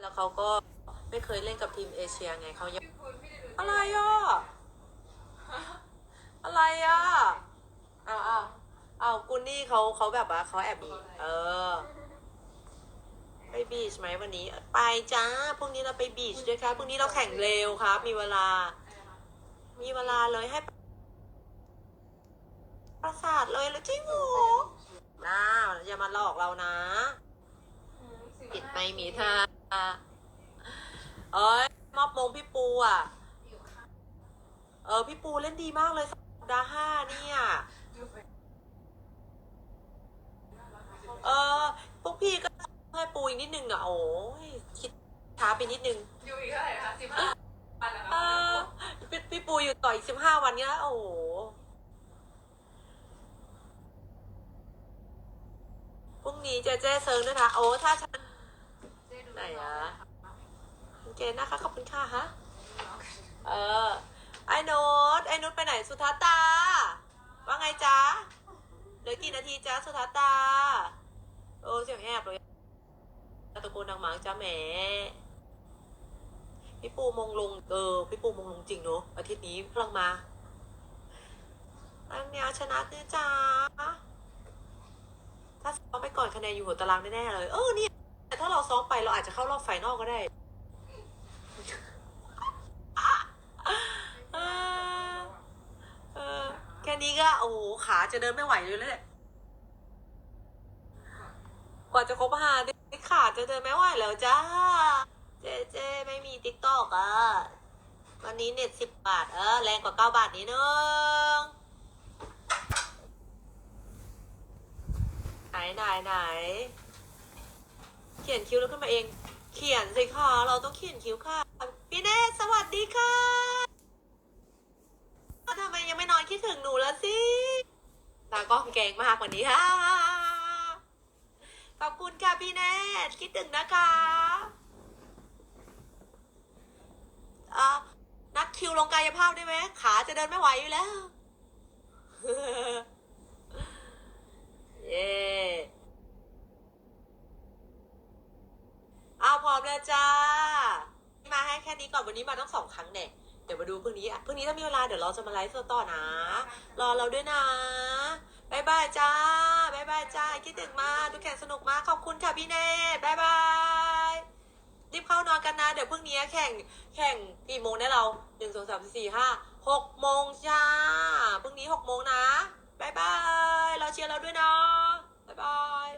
แล้วเขาก็ไม่เคยเล่นกับทีมเอเชียไงเขายังอะไรอะ อะไรอะอ้าวอ้าวอ้าวกุนนี่เขาเขาแบบว่าเขาแอบมีเออ ไปบีชไหมวันนี้ ไปจ้าพรุ่งนี้เราไปบีชด้วยครับพรุ่งนี้เราแข่งเร็วครับ มีเวลา มีเวลาเลยให้ประสาทเลยแล้วจริงเหรอน้าอย่ามาหลอกเรานะ ปิดไม่มีท่า เอ้ยมอบมงพี่ปูอะ เออพี่ปูเล่นดีมากเลยสัปดาห์ห้าเนี่ย เออพวกพี่ก็ให้ปูอีกนิดนึงอะโอ้ยคิดช้าไปนิดนึง อยู่อีกเท่าไหร่คะสิบห้าวันแล้วเออพี่พี่ปูอยู่ต่ออีกสิบห้าวันเนี้ยโอ้โห พรุ่งนี้เจเจเซิร์งด้วยนะ โอ้ ถ้าฉัน ไหนอะโอเคนะคะขอบคุณค่ะฮะ เออ ไอ้น้ตไอ้นุชไปไหนสุทัตา ว่าไงจ๊ะ เหลือกี่นาทีจ๊ะสุทัตา โอ้เสียงแอบเลยตะโกนดังหมางจ้าแหมพี่ปูมงลงเออพี่ปูมงลงจริงเนอะอาทิตย์นี้พลังมาอันเนี้ยชนะเนี่ยจ้าถ้าซ้อมไปก่อนคะแนนอยู่หัวตารางแน่ๆเลย เออเนี่ย ถ้าเราซ้อมไปเราอาจจะเข้ารอบไฟนอลก็ได้เออแค่นี้ก็โอ้โหขาจะเดินไม่ไหวเลยแหละกว่าจะครบห้าดือนขาจะเดินไม่ไหวแล้วจ้า เจเจไม่มีติ๊กตอกอะ วันนี้เน็ตสิบบาท เออ แรงกว่าเก้าบาทนิดนึง ไหนไหนไหน ขียนคิ้วแล้วขึ้นมาเอง เขียนสิคะเราต้องเขียนคิ้วค่ะ พี่เนสสวัสดีค่ะทำไมยังไม่นอนคิดถึงหนูแล้วสิตาก้องแกงมากกว่านี้ค่ะขอบคุณค่ะพี่เนสคิดถึงนะคะเอ่นัดคิวลงกายภาพได้ไหมขาจะเดินไม่ไหวอยู่แล้ว เย้เอาพร้อมแล้วจ้า มาให้แค่นี้ก่อนวันนี้มาทั้งสองครั้งเนี่ยเดี๋ยวมาดูพรุ่งนี้อะพรุ่งนี้ถ้ามีเวลาเดี๋ยวเราจะมาไลฟ์สดต่อนะ รอเราด้วยนะบายบายจ้าบายบายจ้า คิดถึงมากดูแข่งสนุกมากขอบคุณค่ะพี่เนตบายบายรีบเข้านอนกันนะ เดี๋ยวพรุ่งนี้แข่งแข่งกี่โมงได้เราหนึ่งสองสามสี่ห้าหกโมงจ้าพรุ่งนี้หกโมงนะบายบาย เราเชียร์เราด้วยนะบายบาย